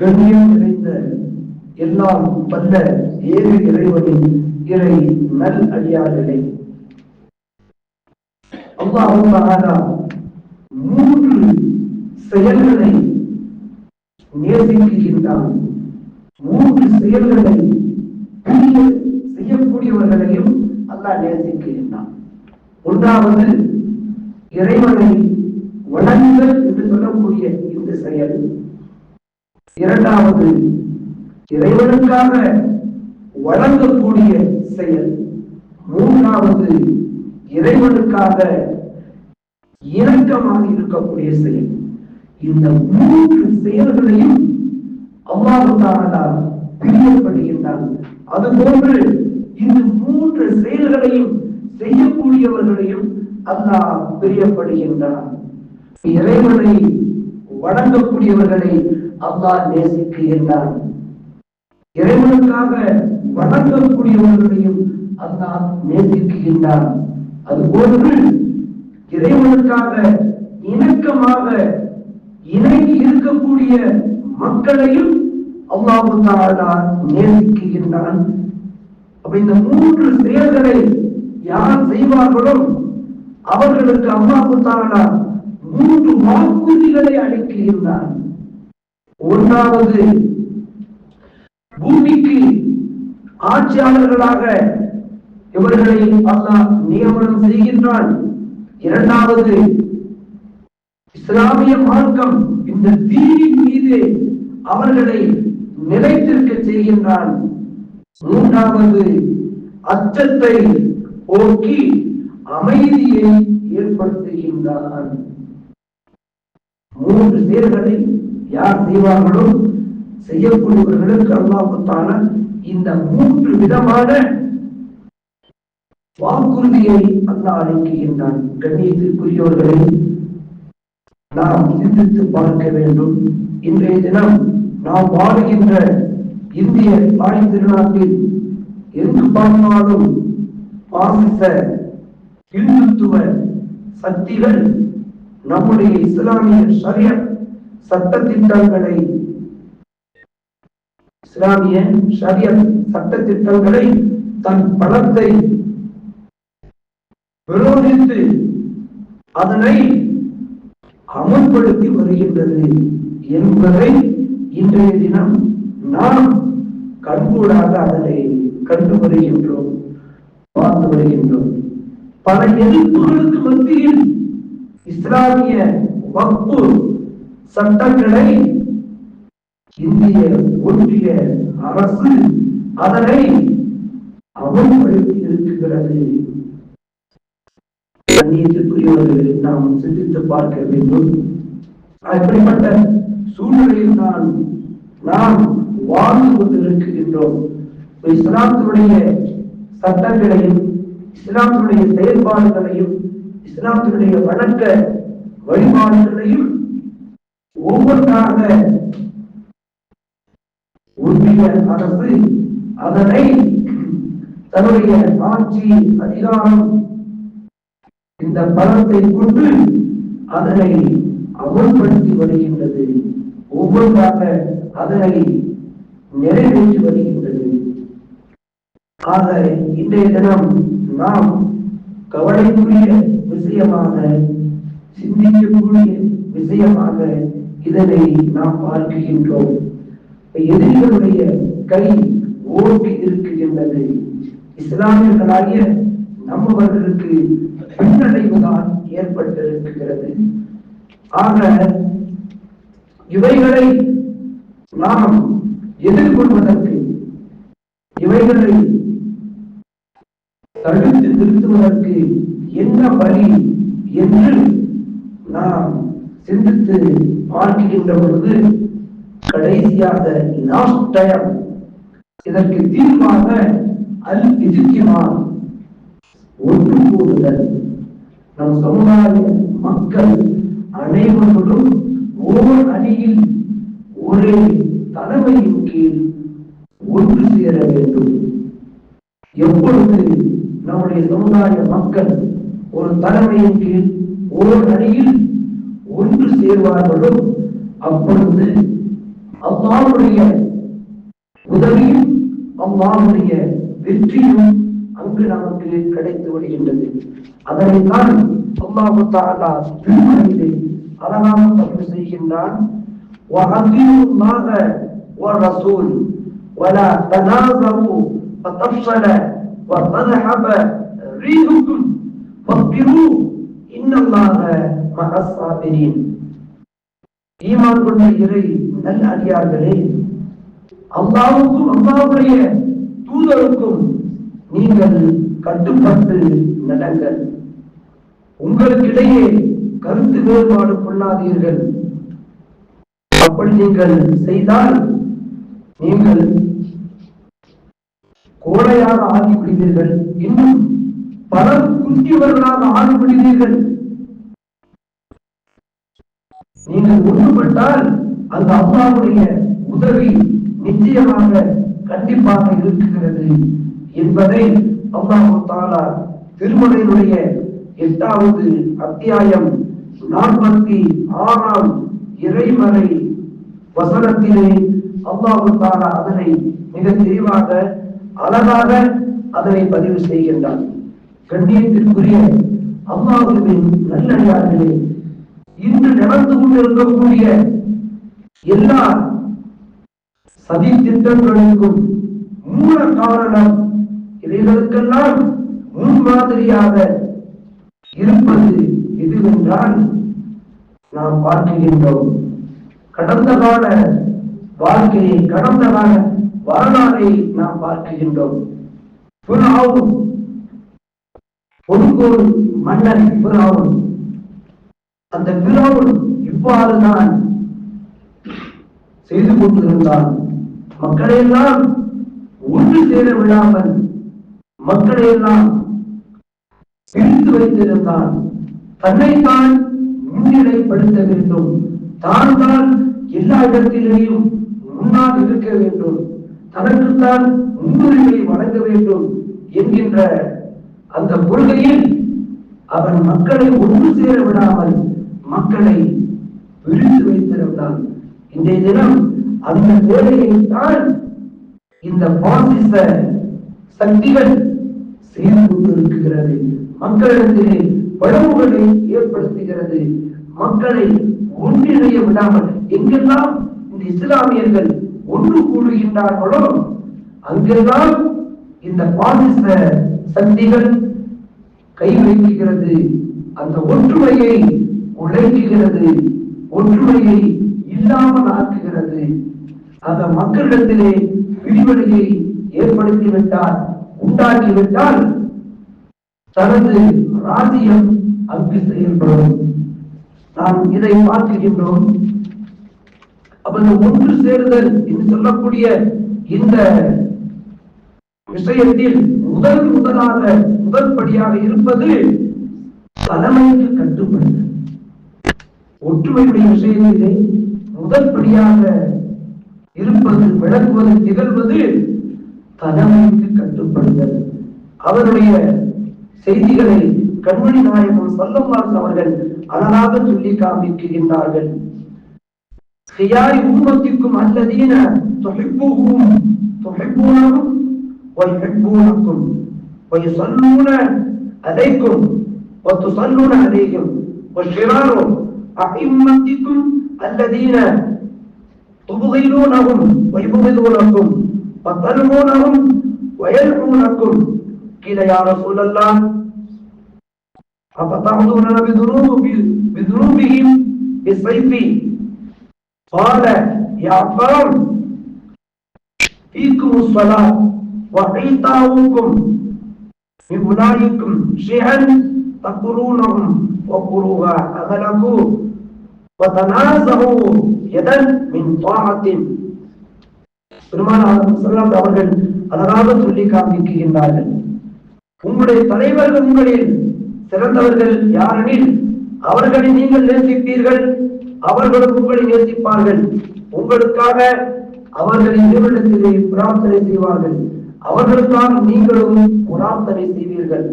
கண்ணியம் நிறைந்த எல்லாம் வல்ல ஏறு இறைவனின் இறை நல் அடியார்களே. அல்லாஹ் மூன்று செயல்களை நேசிக்கின்றான். மூன்று செயல்களை பிரிய செய்யக்கூடியவர்களையும் அல்லாஹ் நேசிக்கின்றான். ஒன்றாவது இறைவனை வணங்குதல் என்று சொல்லக்கூடிய இந்த செயல். இரண்டாவது இறைவனுக்காக வழங்கக்கூடிய செயல். மூன்றாவது இறைவனுக்காக இணக்கமாக இருக்கக்கூடிய செயல். இந்த மூன்று செயல்களையும் அல்லாஹு தாலா பிரியப்படுகின்றான். அதுபோன்று இந்த மூன்று செயல்களையும் செய்யக்கூடியவர்களையும் அல்லாஹ் பிரியப்படுகின்றான். இறைவனை வணங்கக்கூடியவர்களை அல்லாஹ் நேசிக்கின்றான். இறைவனுக்காக வணங்கக்கூடியவர்களையும் அல்லாஹ் நேசிக்கின்றான். அதுபோன்று இறைவனுக்காக இணக்கமாக இணங்கி இருக்கக்கூடிய மக்களையும் அல்லாஹு தாலா நேசிக்கின்றான். அப்ப இந்த மூன்று செயல்களை யார் செய்வார்களோ அவர்களுக்கு அல்லாஹு தாலா மூன்று வாக்குறுதிகளை அளிக்கின்றான். ஒன்றாவது பூமிக்கு ஆட்சியாளர்களாக இவர்களை அல்லாஹ் நியமனம் செய்கின்றான்? இரண்டாவது இஸ்லாமிய மார்க்கம் இந்த தீனின் மீது அவர்களை நிலைத்திருக்க செய்கின்றான். மூன்றாவது அச்சத்தை போக்கி அமைதியை ஏற்படுத்துகின்றான். மூன்று பேர்களை யார் செய்வார்களோ செய்யக்கூடியவர்களுக்கு அல்லாஹுத்தான இந்த மூன்று விதமான வாக்குறுதியை அல்லாஹ் அளிக்கின்றான். கண்ணியத்திற்குரியவர்களை நாம் சிந்தித்து பார்க்க வேண்டும். இன்றைய தினம் நாம் வாழுகின்ற இந்திய தாய் திருநாட்டில் எங்கு பார்த்தாலும் பாசிச இந்துத்துவ சக்திகள் நம்முடைய இஸ்லாமிய ஷரிய சட்டத்திட்டங்களை இஸ்லாமிய ஷரிய சட்டத்திட்டங்களை தன் பணத்தை விரோதித்து அதனை அமல்படுத்தி வருகின்றது என்பதை இன்றைய தினம் நாம் கண்கூடாக அதனை கண்டு வருகின்றோம் பார்த்து வருகின்றோம். பல எதிர்ப்புகளுக்கு மத்தியில் இஸ்லாமிய வக்பு சட்டங்களை இந்திய ஒன்றிய அரசு அதனை அமல்படுத்தி இருக்கிறது கண்ணியத்திற்குரியவர்களை நாம் சிந்தித்து பார்க்க வேண்டும். அப்படிப்பட்ட சூழ்நிலையில் தான் நாம் வாழ்ந்து கொண்டிருக்கின்றோம். இஸ்லாத்தினுடைய சட்டங்களையும் இஸ்லாத்தினுடைய செயல்பாடுகளையும் இஸ்லாத்தினுடைய வணக்க வழிபாடுகளையும் ஒவ்வொன்றாக ஒன்றிய அரசு அதனை தன்னுடைய ஆட்சி அதிகாரம் இந்த பலத்தை கொண்டு அதனை அமல்படுத்தி வருகின்றது. ஒவ்வொன்றாக அதனை நிறைவேற்றி வருகின்றது. ஆக இன்றைய தினம் நாம் கவலைக்குரிய விஷயமாக சிந்திக்கக்கூடிய விஷயமாக இதனை நாம் பார்க்கின்றோம். எதிரிகளுடைய கை ஓங்கி இருக்குகின்றது இஸ்லாமியர்களாகிய நம்மவர்களுக்கு பின்னடைவுதான் ஏற்பட்டிருக்கிறது. ஆக இவைகளை நாம் எதிர்கொள்வதற்கு இவைகளை தடுத்து நிறுத்துவதற்கு என்ன வழி என்று நாம் சிந்தித்து பார்க்கின்ற பொழுது கடைசியாக லாஸ்ட் இதற்கு தீர்வாக அல் இஜித்திமா ஒன்று கூடுதல் நம் சமுதாய மக்கள் அனைவரும் ஓர் அணியில் ஒரே தலைமையின் கீழ் ஒன்று சேர வேண்டும். எப்பொழுது நம்முடைய சமுதாய மக்கள் ஒரு தலைமையின் கீழ் ஓர் அணியில் ஒன்று சேர்வார்களோ அப்பொழுது அல்லாவுடைய உதவியும் அல்லாவுடைய வெற்றியும் அங்கு நமக்கு கிடைத்து விடுகின்றது அதனைத்தான் அல்லாஹு தாலா திருமணத்திலே அழகாக பதிவு செய்கின்றான் وأطيعوا الله والرسول ولا تنازعوا فتفشل وتذهب ريحكم واصبروا ஈமான் கொண்ட இறை நல்ல அடியார்களே. அல்லாவுக்கும் அல்லாவுடைய தூதருக்கும் நீங்கள் கட்டுப்பட்டு நடங்கள். உங்களுக்கிடையே கருத்து வேறுபாடு கொள்ளாதீர்கள். அப்படி நீங்கள் செய்தால் நீங்கள் கோடையாக ஆகிவிடுவீர்கள். இன்னும் பலர் குந்தியவர்களாக ஆகிவிடுவீர்கள். நீங்கள் ஒன்றுபட்டால் அந்த அம்மாவுடைய உதவி நிச்சயமாக கண்டிப்பாக இருக்குகிறது என்பதை அல்லாஹு தாலா திருமலையினுடைய எட்டாவது அத்தியாயம் நாற்பத்தி ஆறாம் இறைமறை வசனத்திலே அல்லாஹு தாலா அதனை மிக தெளிவாக அழகாக அதனை பதிவு செய்கின்றார் கண்ணியத்திற்குரிய அல்லாஹுவின் நல்லடியார்களே இன்று நடந்து கொண்டிருக்கக்கூடிய எல்லா சதி திட்டங்களுக்கும் மூல காரணம் இவைகளுக்கெல்லாம் முன்மாதிரியாக இருப்பது எதுவென்றால் நாம் பார்க்கின்றோம். கடந்த கால வாழ்க்கையை கடந்த கால வரலாறை நாம் பார்க்கின்றோம். புறாவும் பொன்கோல் மன்னன் புறாவும் அந்த பிரவுள் இவ்வாறு தான் செய்து கொண்டிருந்தான். மக்களையெல்லாம் ஒன்று சேர விடாமல் மக்களையெல்லாம் பிரித்து வைத்திருந்தான். தன்னைத்தான் முன்னிலைப்படுத்த வேண்டும். தான் தான் எல்லா இடத்திலேயும் முன்னால் இருக்க வேண்டும். தனக்குத்தான் முன்னுரிமை வழங்க வேண்டும் என்கின்ற அந்த கொள்கையில் அவன் மக்களை ஒன்று சேர விடாமல் மக்களை பிரித்து வைத்திருந்தான். இன்றைய தினம் அந்த வேலையை இந்த பாசிச சக்திகள் செய்து கொண்டிருக்கிறது. மக்களிடத்திலே பழவுகளை ஏற்படுத்துகிறது. மக்களை ஒன்றிணைய விடாமல் எங்கெல்லாம் இந்த இஸ்லாமியர்கள் ஒன்று கூடுகின்றார்களோ அங்கெல்லாம் இந்த பாசிச சக்திகள் கை வைக்கிறது அந்த ஒற்றுமையை உழைக்குகிறது ஒற்றுமையை இல்லாமல் ஆக்குகிறது. அந்த மக்களிடத்திலே பிரிவினையை ஏற்படுத்திவிட்டால் உண்டாக்கிவிட்டால் தனது ராஜ்யம் அங்கு செயல்படும். நாம் இதை பார்க்கின்றோம். அப்ப ஒன்று சேருதல் என்று சொல்லக்கூடிய இந்த விஷயத்தில் முதல் முதலாக முதல் படியாக இருப்பது தலைமைக்கு கட்டுப்படுதல் ஒற்றுமையுடைய விஷயத்திலே முதல் படியாக இருப்பது விளக்குவது திகழ்வது தலைமைக்கு கட்டுப்படுதல் அவருடைய செய்திகளை கண்மணி நாயகம் சொல்லவாஸ் அவர்கள் அழகாக சொல்லி காண்பிக்கின்றார்கள் خيار أمتكم الذين تحبوهم تحبونهم ويحبونكم ويصلون عليكم وتصلون عليهم والشرار أئمتكم الذين تبغضونهم ويبغضونكم وتلمونهم ويلعونكم قيل يا رسول الله أفتعظون بذنوب بذنوبهم بالسيف؟ قال يا قوم فيكم الصلاة وعيطاؤكم من أولئكم شيئا. تقولونهم وقلوها أغلقوا وتنازعوا يدا من طاعة பெருமானார் செல்லம் அவர்கள் அழகாக சொல்லி காண்பிக்கின்றார்கள் உங்களுடைய தலைவர்கள் உங்களில் சிறந்தவர்கள் யாரெனில் அவர்களை நீங்கள் நேசிப்பீர்கள் அவர்களும் உங்களை நேசிப்பார்கள் உங்களுக்காக அவர்களின் நிறுவனத்திலே பிரார்த்தனை செய்வார்கள் அவர்களுக்காக நீங்களும் பிரார்த்தனை செய்வீர்கள்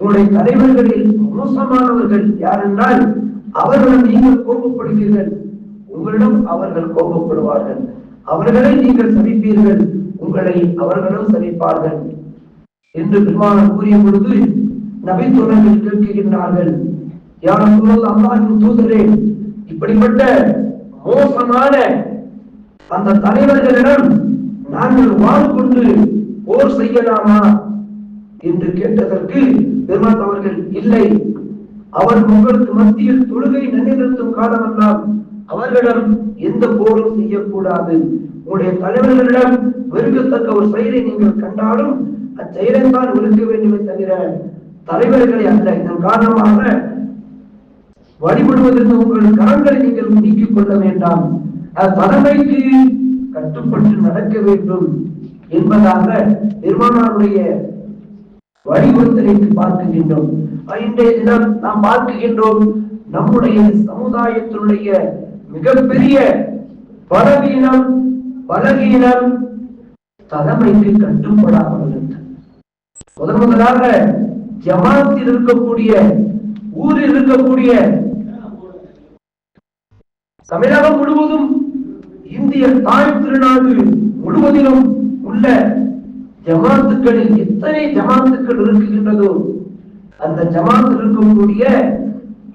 உங்களுடைய தலைவர்களில் மோசமானவர்கள் யாரென்றால் அவர்களிடம் நீங்கள் கோபப்படுவீர்கள். உங்களிடம் அவர்கள் கோபப்படுவார்கள். அவர்களை நீங்கள் சபிப்பீர்கள். உங்களை அவர்களும் சபிப்பார்கள். என்று பெருமானம் கூறிய பொழுது நபி தோழர்கள் கேட்கின்றார்கள் யார் சூழல் அல்லாஹின் தூதரே இப்படிப்பட்ட மோசமான அந்த தலைவர்களிடம் நாங்கள் வாழ் கொண்டு போர் செய்யலாமா? என்று கேட்டதற்கு பெருமான் அவர்கள் இல்லை. அவர் உங்களுக்கு மத்தியில் தொழுகை நிலைநிறுத்தும் காலமெல்லாம் அவர்களிடம் எந்த போரும் செய்யக்கூடாது. உங்களுடைய தலைவர்களிடம் வெறுக்கத்தக்க ஒரு செயலை நீங்கள் கண்டாலும் அச்செயலை தான் வெறுக்க வேண்டுமே தவிர தலைவர்களை அல்ல. இதன் காரணமாக வழிபடுவதற்கு உங்கள் கரங்களை நீங்கள் நீக்கிக் கொள்ள வேண்டாம். தலைமைக்கு கட்டுப்பட்டு நடக்க வேண்டும் என்பதாக பெருமானாருடைய வழிவகுத்தலைக்கு பார்க்கின்றோம் இன்றைய தினம் நாம் பார்க்கின்றோம் நம்முடைய சமுதாயத்தினுடைய மிகப்பெரிய பலவீனம் பலகீனம் தலைமைக்கு கட்டுப்படாமல் இருந்தது முதன் முதலாக ஜமாத்தில் இருக்கக்கூடிய ஊரில் இருக்கக்கூடிய தமிழகம் முழுவதும் இந்திய தாய் திருநாடு முழுவதிலும் உள்ள ஜமாத்துக்களில் எத்தனை ஜமாத்துக்கள் இருக்குகின்றதோ அந்த ஜமாத்தில் இருக்கக்கூடிய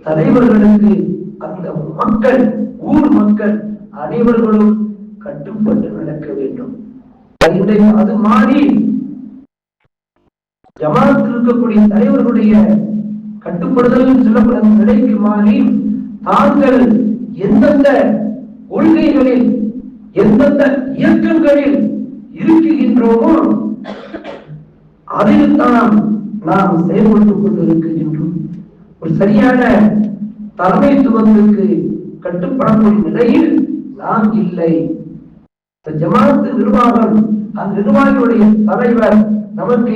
தலைவர்களுக்கு அந்த மக்கள் ஊர் மக்கள் அனைவர்களும் கட்டுப்பட்டு நடக்க வேண்டும். அது மாறி ஜமாத்தில் இருக்கக்கூடிய தலைவர்களுடைய கட்டுப்படுதல் சொல்லப்படும் நிலைக்கு மாறி தாங்கள் எந்தெந்த கொள்கைகளில் எந்தெந்த இயக்கங்களில் இருக்குகின்றோமோ அதில்தான் நாம் செயல்பட்டுக் கொண்டிருக்கின்றோம். ஒரு சரியான தலைமைத்துவத்திற்கு கட்டுப்படக்கூடிய நிலையில் நாம் இல்லை. ஜமாத்து நிர்வாகம் அந்த நிர்வாகியுடைய தலைவர் நமக்கு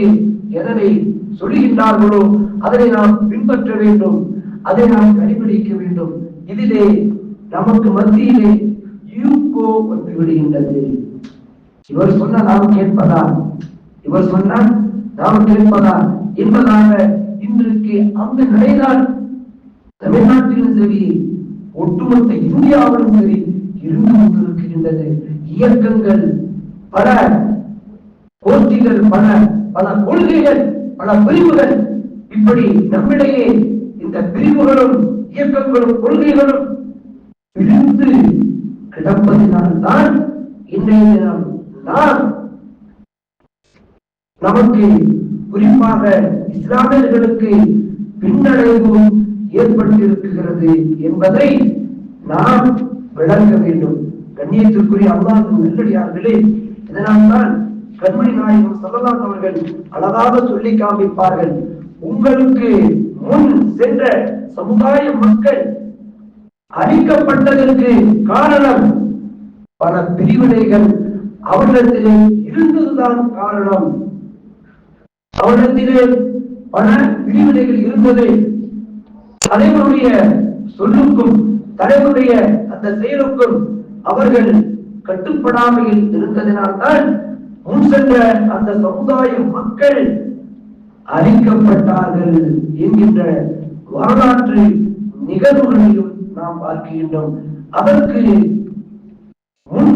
எதனை சொல்லுகின்றார்களோ அதனை நாம் பின்பற்ற வேண்டும். அதை நாம் கடைபிடிக்க வேண்டும். இதிலே நமக்கு மத்தியிலே யூகோ வந்து விடுகின்றது. இவர் சொன்ன நாம் கேட்பதா இவர் சொன்னால் நாம் கேட்பதா என்பதாக இன்றைக்கு அந்த நிலைதான். தமிழ்நாட்டிலும் சரி ஒட்டுமொத்த இந்தியாவிலும் சரி இருந்து கொண்டிருக்கின்றது. இயக்கங்கள் பல கோஷ்டிகள் பல பல கொள்கைகள் பல பிரிவுகள். இப்படி நம்மிடையே இந்த பிரிவுகளும் இயக்கங்களும் கொள்கைகளும் பிரிந்து கிடப்பதினால்தான் இன்றைய தினம் நாம் நமக்கு குறிப்பாக இஸ்லாமியர்களுக்கு பின்னடைவு ஏற்பட்டிருக்கிறது என்பதை நாம் விளங்க வேண்டும். கண்ணியத்திற்குரிய அல்லாஹ் நெல்லடியார்களே இதனால்தான் கண்மணி நாயகம் சொல்லலாம் அவர்கள் அழகாக சொல்லி காண்பிப்பார்கள் உங்களுக்கு முன் சென்ற சமுதாய மக்கள் அழிக்கப்பட்டதற்கு காரணம் பல பிரிவினைகள் அவர்களிடத்திலே இருந்ததுதான் காரணம். அவரிடத்திலே பல பிரிவினைகள் இருந்தது. தலைவருடைய சொல்லுக்கும் தலைவருடைய அந்த செயலுக்கும் அவர்கள் கட்டுப்படாமையில் இருந்ததினால்தான் முன் சென்ற அந்த சமுதாய மக்கள் அழிக்கப்பட்டார்கள் என்கின்ற வரலாற்று நிகழ்வுகளையும் நாம் பார்க்கின்றோம். அதற்கு முன்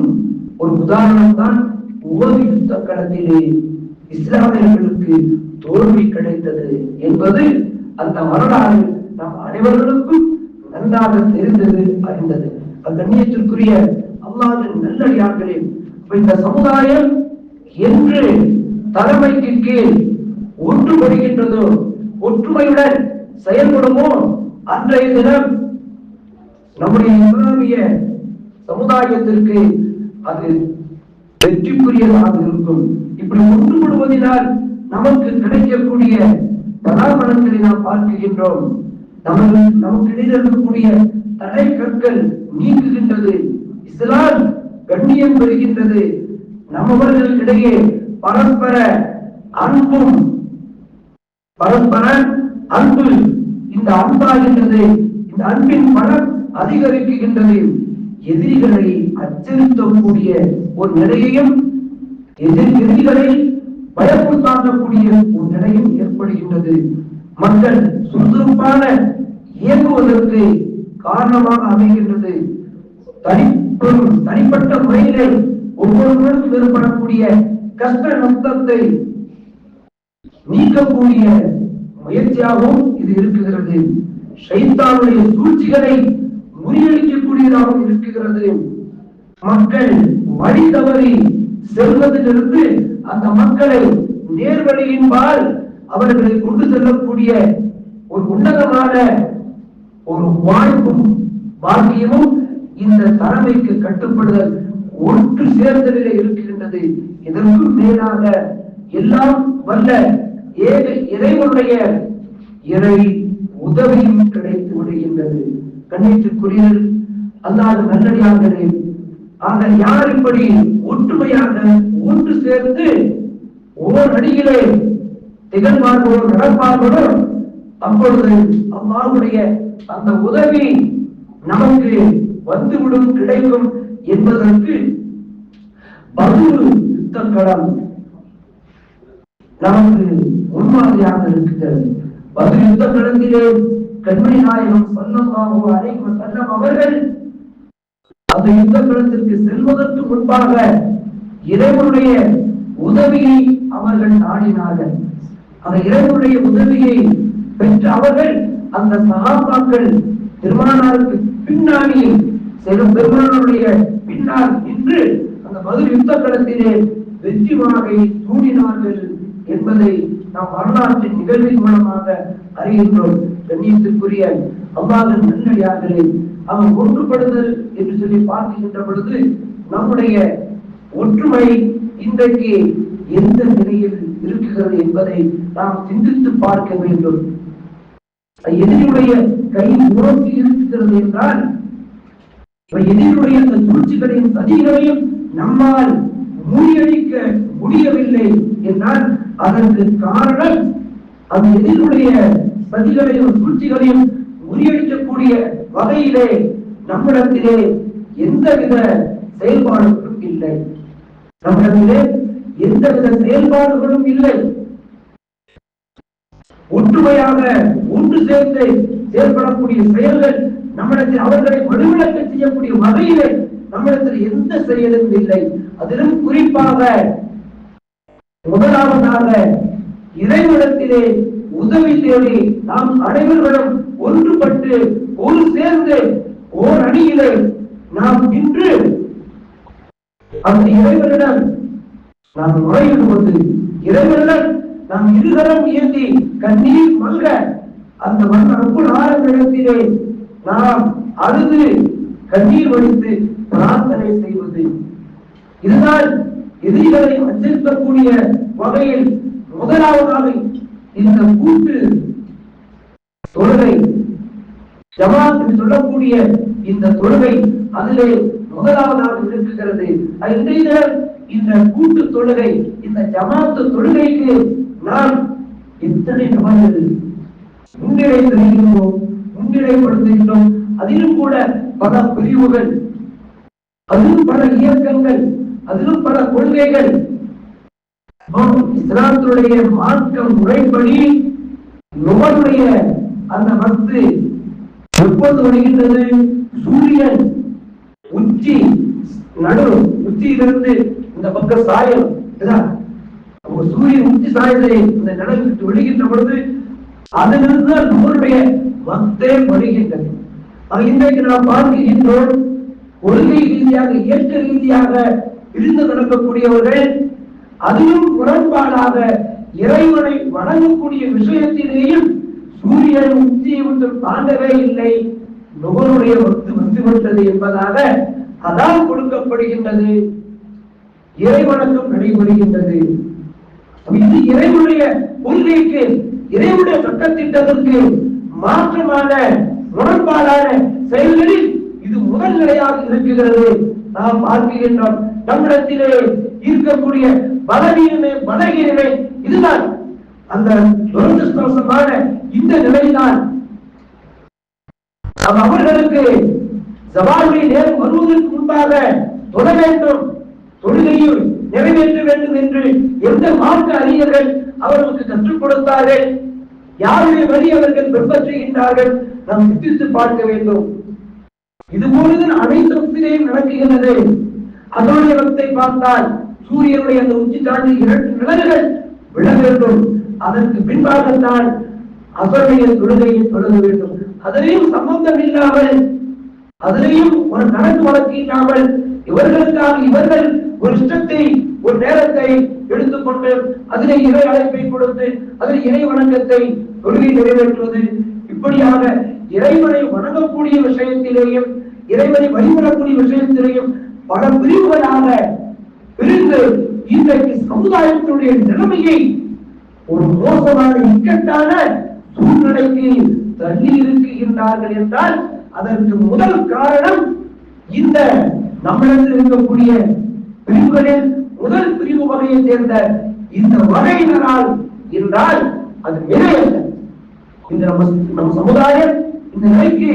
ஒரு உதாரணம் தான் உபதி யுத்த களத்திலே இஸ்லாமியர்களுக்கு தோல்வி கிடைத்தது என்பது அந்த வரலாறு நம் அனைவர்களுக்கும் நன்றாக தெரிந்தது அறிந்தது. கண்ணியத்திற்குரிய அல்லாவின் நல்லடியார்களே இந்த சமுதாயம் என்று தலைமைக்கு கீழ் ஒன்றுபடுகின்றதோ ஒற்றுமையுடன் செயல்படுமோ அன்றைய தினம் நம்முடைய இஸ்லாமிய சமுதாயத்திற்கு அது வெற்றிக்குரியதாக இருக்கும். இப்படி ஒன்றுபடுவதனால் நமக்கு கிடைக்கக்கூடிய பலாபலங்களை நாம் பார்க்கின்றோம். நமக்கு நமக்கு இடையில் இருக்கக்கூடிய தடை கற்கள் நீங்குகின்றது இஸ்லாம் கண்ணியம் பெறுகின்றது. நம்மவர்களிடையே பரஸ்பர அன்பும் பரஸ்பர அன்பு இந்த அன்பாகின்றது. இந்த அன்பின் பலம் அதிகரிக்குகின்றது எதிரிகளை அச்சரித்தக்கூடிய ஒரு நிலையையும் எதிர் எதிரிகளை பயமுறுத்தாண்டக்கூடிய ஒரு நிலையும் ஏற்படுகின்றது. மக்கள் சுறுசுறுப்பான இயங்குவதற்கு காரணமாக அமைகின்றது. தனிப்பெரும் தனிப்பட்ட முறையிலே ஒவ்வொருவருக்கும் ஏற்படக்கூடிய கஷ்ட நஷ்டத்தை நீக்கக்கூடிய முயற்சியாகவும் இது இருக்குகிறது. சைத்தானுடைய சூழ்ச்சிகளை முறியடிக்கக்கூடியதாகவும் இருக்குகிறது. மக்கள் வழி தவறி செல்வதிலிருந்து அந்த மக்களை நேர்வழியின்பால் அவர்களை கொண்டு செல்லக்கூடிய ஒரு உன்னதமான ஒரு வாய்ப்பும் பாக்கியமும் இந்த தலைமைக்கு கட்டுப்படுதல் ஒன்று சேர்ந்ததிலே இருக்கின்றது. இதற்கு மேலாக எல்லாம் வல்ல ஏக இறைவனுடைய இறை உதவியும் கிடைத்து விடுகின்றது. கண்ணீட்டுக்குரியல் அல்லாத நல்லடியார்களே ஆக யார் இப்படி ஒற்றுமையாக ஒன்று சேர்ந்து ஓர் அடியிலே திகழ்வார்களோ நடப்பார்களோ அப்பொழுது அம்மாவுடைய அந்த உதவி நமக்கு வந்துவிடும் கிடைக்கும் என்பதற்கு பதில் யுத்தக்களம் நமக்கு முன்மாதிரியாக இருக்கிறது பதில் யுத்த களத்திலே கண்மணி நாயகம் சொல்லமாகவோ அனைவரும் செல்லம் அவர்கள் அந்த யுத்த களத்திற்கு செல்வதற்கு முன்பாக இறைவனுடைய உதவியை அவர்கள் நாடினார்கள். அந்த இறைவனுடைய உதவியை பெற்ற அவர்கள் அந்த சகாபாக்கள் பெருமானாருக்கு பின்னாடி செல்லும் பெருமானாருடைய பின்னால் நின்று அந்த பதில் யுத்த களத்திலே வெற்றி வாகை தூண்டினார்கள் என்பதை நாம் வரலாற்றின் நிகழ்வின் மூலமாக அறிகின்றோம். கண்ணியத்திற்குரிய அவ்வாறு நல்லடியார்களே அவன் ஒன்றுபடுதல் என்று சொல்லி பார்க்கின்ற பொழுது நம்முடைய ஒற்றுமை இன்றைக்கு எந்த நிலையில் இருக்குகிறது என்பதை நாம் சிந்தித்து பார்க்க வேண்டும். எதிரியுடைய கை உறக்கி இருக்கிறது என்றால் எதிரியுடைய அந்த சூழ்ச்சிகளையும் சதிகளையும் நம்மால் முறியடிக்க முடியவில்லை என்றால் அதற்கு காரணம் அந்த எதிரியுடைய சதிகளையும் சூழ்ச்சிகளையும் முறியடிக்கக்கூடிய வகையிலே நம்மிடத்திலே எந்தவித செயல்பாடுகளும் இல்லை. நம்மிடத்திலே எந்தவித செயல்பாடுகளும் இல்லை. ஒற்றுமையாக ஒன்று சேர்ந்து செயல்படக்கூடிய செயல்கள் நம்மிடத்தில் அவர்களை வலுவிழக்க செய்யக்கூடிய வகையிலே நம்மிடத்தில் எந்த செயலும் இல்லை. அதிலும் குறிப்பாக முதலாவதாக இறைவனத்திலே உதவி தேடி நாம் அனைவர்களும் ஒன்றுபட்டு ஒரு சேர்ந்து ஓர் அணியிலே நாம் இன்று அந்த இறைவனிடம் நாம் போது இறைவனிடம் நாம் இருகரம் ஏந்தி கண்ணீர் மல்க அந்த மண் அன்பு ஆரம்பிடத்திலே நாம் அழுது கண்ணீர் வடித்து பிரார்த்தனை செய்வது. இதுதான் எதிரிகளை அச்சரிக்கக்கூடிய வகையில் முதலாவதாக இந்த கூட்டு தொழுகை. ஜமாத் என்று சொல்லக்கூடிய இந்த தொழுகை அதிலே முதலாவதாக இருக்குகிறது இன்றைய இந்த கூட்டு தொழுகை இந்த ஜமாத்து தொழுகைக்கு நாம் எத்தனை நபர்கள் முன்னிலை தெரிகின்றோம் முன்னிலைப்படுத்துகின்றோம் அதிலும் கூட பல பிரிவுகள் அதிலும் பல இயக்கங்கள் அதிலும் பல கொள்கைகள். ஆம், இஸ்லாத்தினுடைய மார்க்க முறைப்படி நுகருடைய அந்த மத்து எப்போது வருகின்றது? சூரியன் உச்சி நடு உச்சியிலிருந்து இந்த பக்கம் சாயம் சூரியன் உச்சி சாயத்தை இந்த நிலம் விட்டு ஒழுகின்ற பொழுது அதிலிருந்து நம்மளுடைய பக்தே வருகின்றது. இன்றைக்கு நாம் பார்க்கின்றோம் கொள்கை ரீதியாக இயற்க ரீதியாக இருந்து நடக்கக்கூடியவர்கள் அதிலும் முரண்பாடாக இறைவனை வணங்கக்கூடிய விஷயத்திலேயும் சூரியன் உச்சியை விட்டு தாண்டவே இல்லை. நுகருடைய வக்து வந்துவிட்டது என்பதாக அதான் கொடுக்கப்படுகின்றது. இறைவணக்கம் நடைபெறுகின்றது. இது இறைவனுடைய கொள்கைக்கு இறைவனுடைய சட்டத்திட்டத்திற்கு மாற்றமான முரண்பாடான செயல்களில் இது முதல் நிலையாக இருக்கிறது நாம் பார்க்கின்றோம் தமிழத்திலே இருக்கக்கூடிய பலவீனமே பலகீனமே இதுதான். அந்த துரதிருஷ்டவசமான இந்த நிலைதான் நம் அவர்களுக்கு ஜவாலுடைய நேரம் வருவதற்கு முன்பாக தொழ வேண்டும். தொழுகையும் நிறைவேற்ற வேண்டும் என்று எந்த மார்க்க அறிஞர்கள் அவர்களுக்கு கற்றுக் கொடுத்தார்கள்? யாருடைய வழி அவர்கள் பின்பற்றுகின்றார்கள்? நாம் சிந்தித்து பார்க்க வேண்டும். இது போலதான் அனைத்து நடக்குகின்றது நடக்குகிறது அதோடைய பார்த்தால் சூரியனுடைய அந்த உச்சி தாண்டி இரண்டு நிழல்கள் விழ வேண்டும். அதற்கு பின்பாகத்தான் அவருடைய தொழுகையை தொழுக வேண்டும். அதிலையும் சம்பந்தம் இல்லாமல் அதிலையும் ஒரு கணக்கு வழக்கு இல்லாமல் இவர்களுக்காக இவர்கள் ஒரு இஷ்டத்தை ஒரு நேரத்தை எடுத்துக்கொண்டு அதிலே இறை அழைப்பை கொடுத்து அதில் இறை வணக்கத்தை தொழுகை நிறைவேற்றுவது. இப்படியாக இறைவனை வணங்கக்கூடிய விஷயத்திலேயும் இறைவனை வழிபடக்கூடிய விஷயத்திலேயும் பல பிரிவுகளாக பிரிந்து இன்றைக்கு சமுதாயத்தினுடைய நிலைமையை ஒரு மோசமான இக்கட்டான சூழ்நிலைக்கு தள்ளி இருக்கின்றார்கள் என்றால் அதற்கு முதல் காரணம் இந்த நம்மிடத்தில் இருக்கக்கூடிய பிரிவுகளில் முதல் பிரிவு வகையை சேர்ந்த இந்த வகையினரால் என்றால் அது நிலையல்ல இந்த நம்ம நம்ம சமுதாயம் இந்த நிலைக்கு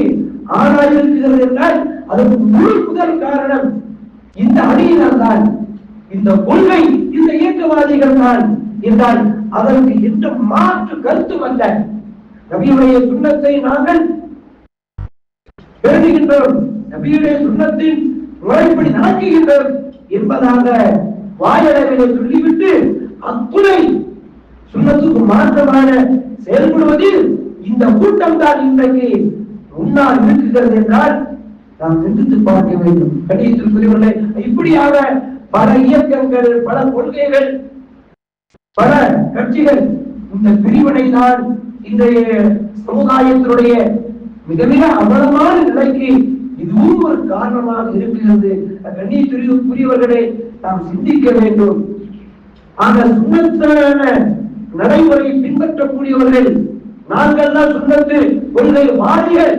ஆளாயிருக்கிறது என்றால் அதற்கு முழு முதல் காரணம் இந்த அணியினர் தான். இந்த கொள்கை இந்த இயக்கவாதிகள் தான். என்றால் அதற்கு எந்த மாற்று கருத்து அல்ல. நபியுடைய சுண்ணத்தை நாங்கள் பேணுகின்றோம் நபியுடைய சுண்ணத்தின் முறைப்படி நடக்குகின்றோம் என்பதாக வாயளவிலே சொல்லிவிட்டு அத்துணை சுண்ணத்துக்கு மாற்றமான செயல்படுவதில் இந்த கூட்டம் தான் இன்றைக்கு முன்னால் இருக்குகிறது என்றால் நாம் சிந்தித்து பார்க்க வேண்டும். கணியத்திற்குரியவர்களே இப்படியாக பல இயக்கங்கள் பல கொள்கைகள் பல கட்சிகள் இந்த பிரிவினை தான் இன்றைய சமுதாயத்தினுடைய மிக மிக அவலமான நிலைக்கு இதுவும் ஒரு காரணமாக இருக்கிறது கண்ணியத்திற்குரியவர்களே நாம் சிந்திக்க வேண்டும். ஆக சுண்ணத்தான நடைமுறையை பின்பற்றக்கூடியவர்கள் நாங்கள் தான் சுண்ணத்து கொள்கை வாரிகள்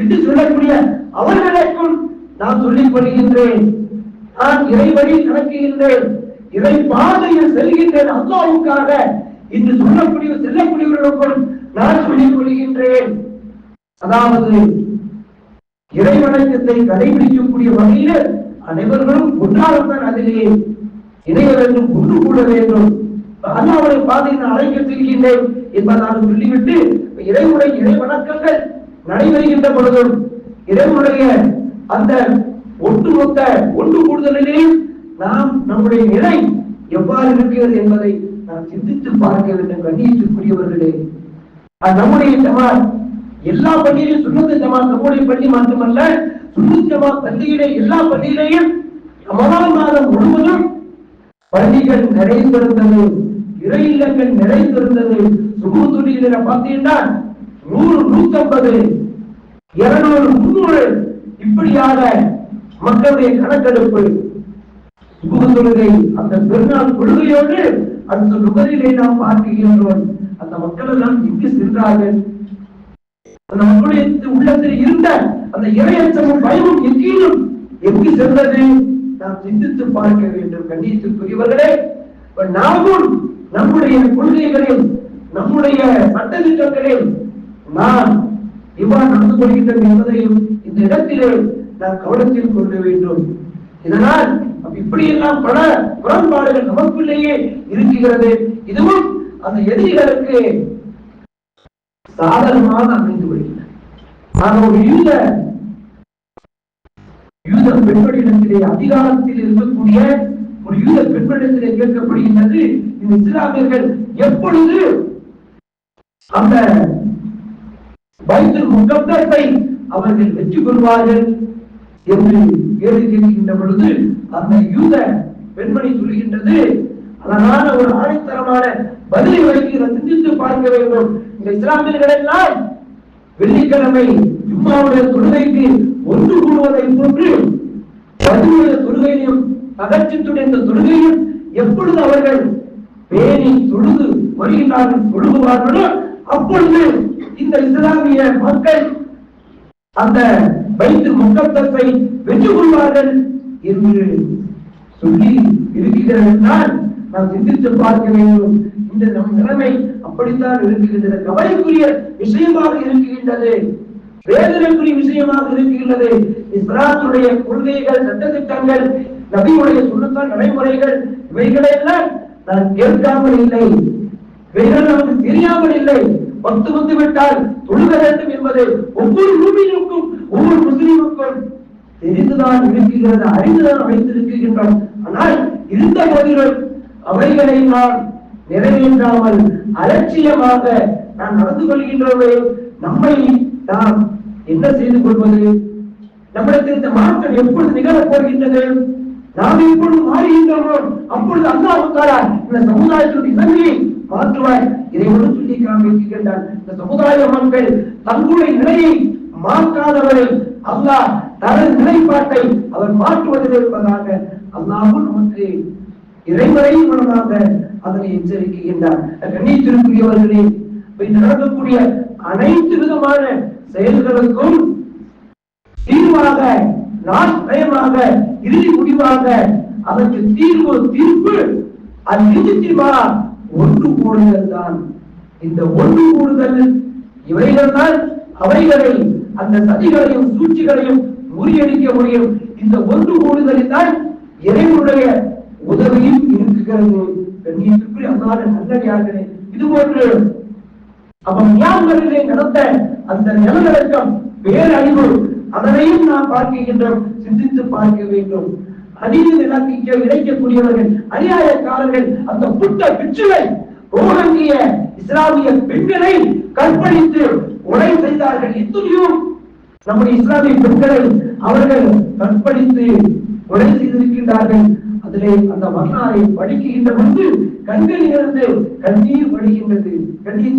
என்று சொல்லக்கூடிய அவர்களுக்கும் நான் சொல்லிக் கொள்கின்றேன். நான் இறைவழி நடக்குகின்றேன். இறை பாதையில் செல்கின்றேன். அல்லாவுக்காக இன்று சொல்லக்கூடிய செல்லக்கூடியவர்களுக்கும் நான் சொல்லிக் கொள்கின்றேன் அதாவது இறைவணக்கத்தை கடைபிடிக்கக்கூடிய வகையில் அனைவர்களும் ஒன்றாகத்தான் அதிலே இணைய ஒன்று கூட வேண்டும். அல்லாவுடைய பாதையை நான் அழைக்க செல்கின்றேன் என்பதாக சொல்லிவிட்டு இறைமுறை இறை வணக்கங்கள் நடைபெறுகின்ற பொழுதும் இறைவனுடைய அந்த ஒட்டுமொத்த ஒன்று கூடுதலிலே நாம் நம்முடைய நிலை எவ்வாறு இருக்கிறது என்பதை நாம் சிந்தித்து பார்க்க வேண்டும். கண்ணியத்துக்குரியவர்களே நம்முடைய ஜமாத் எல்லா பள்ளியிலும் சுண்ணத்து ஜமாத் நம்முடைய பள்ளி மட்டுமல்ல சுண்ணத்து ஜமாத் பள்ளியிலே எல்லா பள்ளியிலேயும் ரமலான் மாதம் முழுவதும் பள்ளிகள் நிறைந்திருந்தது இறை இல்லங்கள் நிறைந்திருந்தது. சுகுத்துடியில பார்த்தீங்கன்னா நூறு நூத்தம்பது இருநூறு முன்னூறு இப்படியாக மக்களுடைய கணக்கெடுப்பு. சுகுக அந்த பெருநாள் கொள்கையோடு அந்த நுகரிலே நாம் பார்க்கின்றோம் அந்த மக்கள் எல்லாம் எங்கு சென்றார்கள்? அந்த மக்களுடைய உள்ளத்தில் இருந்த அந்த இறையச்சமும் பயமும் எங்கேயும் எங்கு சென்றது? நாம் சிந்தித்து பார்க்க வேண்டும் கண்ணியத்திற்குரியவர்களே நாமும் நம்முடைய கொள்கைகளில் நம்முடைய சட்டத்திட்டங்களில் நாம் இவ்வாறு நடந்து கொள்கின்றோம் என்பதையும் இந்த இடத்திலே நாம் கவனத்தில் கொள்ள வேண்டும். இதனால் இப்படியெல்லாம் பல முரண்பாடுகள் நமக்குள்ளேயே இருக்கிறது இதுவும் அந்த எதிரிகளுக்கு சாதகமாக அமைந்து வருகிறது ஆனால் ஒரு யூத யூத பெண்களிடத்திலே அதிகாரத்தில் இருக்கக்கூடிய ஒரு யூத பெண்களிடத்திலே கேட்கப்படுகின்றது இந்த இஸ்லாமியர்கள் எப்பொழுது அந்த பைபிள் முகத்தை அவர்கள் வெற்றி பெறுவார்கள்? என்று கேள்வி கேட்கின்ற பொழுது அந்த யூத பெண்மணி சொல்கின்றது அழகான ஒரு ஆணைத்தரமான பதிலை வைக்கிற சிந்தித்து பார்க்க வேண்டும். இந்த இஸ்லாமியர்கள் எல்லாம் வெள்ளிக்கிழமை ஜும்மாவுடைய தொழுகைக்கு ஒன்று கூடுவதை போன்று பதிலுடைய தொழுகையும் அகற்றத்துடைய இந்த தொழுகையும் எப்பொழுது அவர்கள் பேணி தொழுது வருகின்றார்கள் தொழுகுவார்களோ அப்பொழுது இந்த இஸ்லாமிய மக்கள் அந்த வைத்து முக்கத்தத்தை வெற்றி கொள்வார்கள் என்று சொல்லி இருக்கிறது என்றால் நாம் சிந்தித்து பார்க்க வேண்டும். இந்த நம் நிலைமை அப்படித்தான் இருக்குகின்றது கவலைக்குரிய விஷயமாக இருக்குகின்றது வேதனைக்குரிய விஷயமாக இருக்கின்றது. இஸ்லாத்துடைய கொள்கைகள் சட்டத்திட்டங்கள் நபியுடைய சுண்ணத்தான் நடைமுறைகள் இவைகளெல்லாம் நான் கேட்காமல் இல்லை. இவைகள் நமக்கு தெரியாமல் இல்லை. பத்து வந்து விட்டால் தொழுக வேண்டும் என்பது ஒவ்வொரு மூமினுக்கும் ஒவ்வொரு முஸ்லீமுக்கும் தெரிந்துதான் இருக்கிறது அறிந்துதான் வைத்திருக்கின்றோம் ஆனால் இருந்த போதிலும் அவைகளை நான் நிறைவேற்றாமல் அலட்சியமாக நான் நடந்து கொள்கின்றோமே நம்மை நாம் என்ன செய்து கொள்வது? நம்மளுக்கு இந்த மாற்றம் எப்பொழுது நிகழப் போகின்றது? நாம் இப்பொழுது மாறுகின்றோம் அப்பொழுது அல்லாஹ் இந்த சமுதாயத்துடைய நிலைமையை மாற்றுவாய். இதை ஒரு சொல்லி காண்பிக்கின்றார் இந்த சமுதாய மக்கள் தங்களுடைய நிலையை மாற்றாதவரை அல்லாஹ் தனது நிலைப்பாட்டை அவர் மாற்றுவதில் இருப்பதாக அல்லாஹும் நமக்கு இறைவரையும் மனமாக அதனை எச்சரிக்கின்றார் கண்ணியத்திற்குரியவர்களே நடக்கக்கூடிய அனைத்து விதமான செயல்களுக்கும் தீர்வாக நான் பயமாக இறுதி முடிவாக அதற்கு தீர்வு தீர்ப்பு அது ஒன்று கூடுதல் தான். இந்த ஒன்று கூடுதல் இவைகள் தான் அவைகளை அந்த சதிகளையும் சூழ்ச்சிகளையும் முறியடிக்க முடியும். இந்த ஒன்று கூடுதலில் தான் இறைவனுடைய உதவியும் இருக்கிறது கண்ணியத்திற்குரிய அல்லாத நல்லடியார்களே இது போன்று அவன் ஞாபகத்திலே நடந்த அந்த நிலநடுக்கம் பேரழிவு அதனையும் நாம் பார்க்கின்றோம் சிந்தித்து பார்க்க வேண்டும். அநீதி இலக்கிக்க இழைக்கக்கூடியவர்கள் அநியாயக்காரர்கள் அந்த புத்த பிச்சுவை ரோஹங்கிய இஸ்லாமிய பெண்களை கற்பழித்து கொலை செய்தார்கள். இத்துணியும் நம்முடைய இஸ்லாமிய பெண்களை அவர்கள் கற்பழித்து கொலை செய்திருக்கின்றார்கள். அதிலே அந்த வரலாறை படிக்கின்ற பொழுது கண்களிலிருந்து கண்ணீர் வடிகின்றது. கண்ணீர்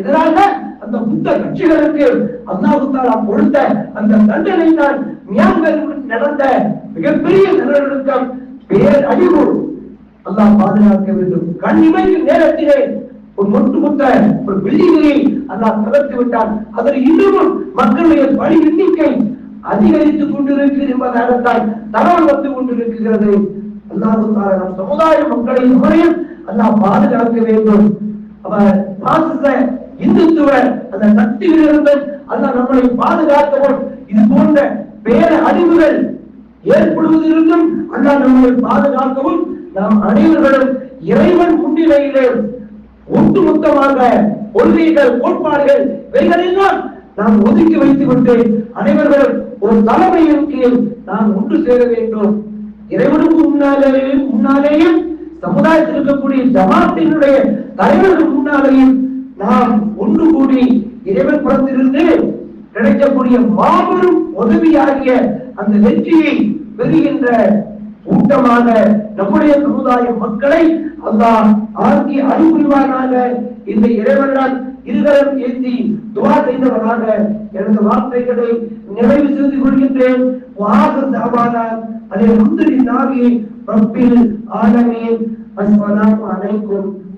இதனால அந்த புத்த கட்சிகளுக்கு அல்லாஹு கொடுத்த அந்த தண்டனை தான் மியான்மருக்கு நடந்த மிகப்பெரிய நிலநடுக்கம் பேரழிவு அல்லாஹ் பாதுகாக்க வேண்டும். கண் நேரத்திலே ஒரு ஒட்டுமொத்த ஒரு பில்டிங்கை அல்லாஹ் தகர்த்து விட்டான். அதில் இன்னமும் மக்களுடைய பணி எண்ணிக்கை அதிகரித்துக் கொண்டிருக்கிறது என்பதாகத்தான் தகவல் வந்து கொண்டிருக்கிறது. அல்லாஹு நம் சமுதாய மக்களை முறையும் அல்லாஹ் பாதுகாக்க வேண்டும். அவர் பாசிச இந்துத்துவ அந்த சக்தியிலிருந்து அதான் நம்மளை பாதுகாக்கவும் இது போன்ற பேர அழிவுகள் ஏற்படுவதிலிருந்தும் அல்லாஹ் நம்மை பாதுகாக்கவும் நாம் அனைவர்களும் இறைவன் முன்னிலையிலே ஒட்டுமொத்தமாக கொள்கைகள் கோட்பாடுகள் இவைகளெல்லாம் நாம் ஒதுக்கி வைத்து விட்டு அனைவர்களும் ஒரு தலைமையின் கீழ் நாம் ஒன்று சேர வேண்டும். இறைவனுக்கு முன்னாலேயும் முன்னாலேயும் சமுதாயத்தில் இருக்கக்கூடிய ஜமாத்தினுடைய தலைவர்கள் முன்னாலேயும் நாம் ஒன்று கூடி இறைவன் புறத்திலிருந்து கிடைக்கக்கூடிய மாபெரும் உதவியாகிய அந்த வெற்றியை பெறுகின்ற கூட்டமாக நம்முடைய சமுதாய மக்களை அல்லாஹ் ஆக்கி அனுப்புவானாக. இந்த இறைவனால் இருகரம் ஏந்தி துவா செய்தவனாக எனது வார்த்தைகளை நிறைவு செய்து கொள்கின்றேன். வாக தாவானா அதை முந்திரி நாகி ரப்பில் அன்பான அனைக்கும்